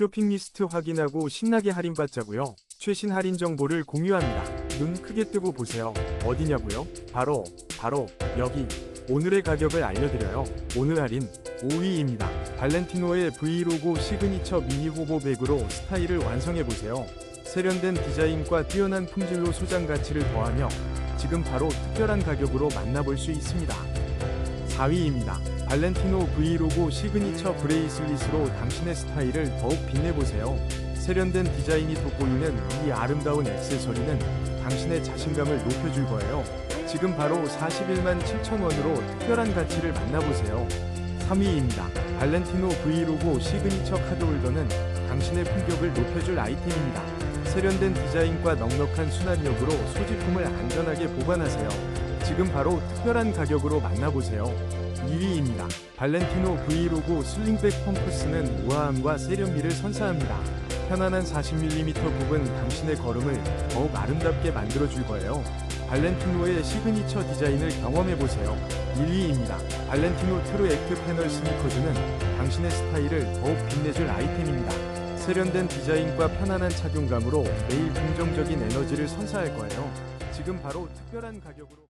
쇼핑 리스트 확인하고 신나게 할인받자고요. 최신 할인 정보를 공유합니다. 눈 크게 뜨고 보세요. 어디냐고요? 바로 바로 여기. 오늘의 가격을 알려드려요. 오늘 할인 5위입니다. 발렌티노의 브이로고 시그니처 미니 호보백으로 스타일을 완성해보세요. 세련된 디자인과 뛰어난 품질로 소장 가치를 더하며 지금 바로 특별한 가격으로 만나볼 수 있습니다. 4위입니다. 발렌티노 브이로고 시그니처 브레이슬릿으로 당신의 스타일을 더욱 빛내보세요. 세련된 디자인이 돋보이는 이 아름다운 액세서리는 당신의 자신감을 높여줄 거예요. 지금 바로 41만 7천 원으로 특별한 가치를 만나보세요. 3위입니다. 발렌티노 브이로고 시그니처 카드홀더는 당신의 품격을 높여줄 아이템입니다. 세련된 디자인과 넉넉한 수납력으로 소지품을 안전하게 보관하세요. 지금 바로 특별한 가격으로 만나보세요. 2위입니다. 발렌티노 브이로고 슬링백 펌프스는 우아함과 세련미를 선사합니다. 편안한 40mm 부분 당신의 걸음을 더욱 아름답게 만들어줄 거예요. 발렌티노의 시그니처 디자인을 경험해보세요. 1위입니다. 발렌티노 트루 액트 패널 스니커즈는 당신의 스타일을 더욱 빛내줄 아이템입니다. 세련된 디자인과 편안한 착용감으로 매일 긍정적인 에너지를 선사할 거예요. 지금 바로 특별한 가격으로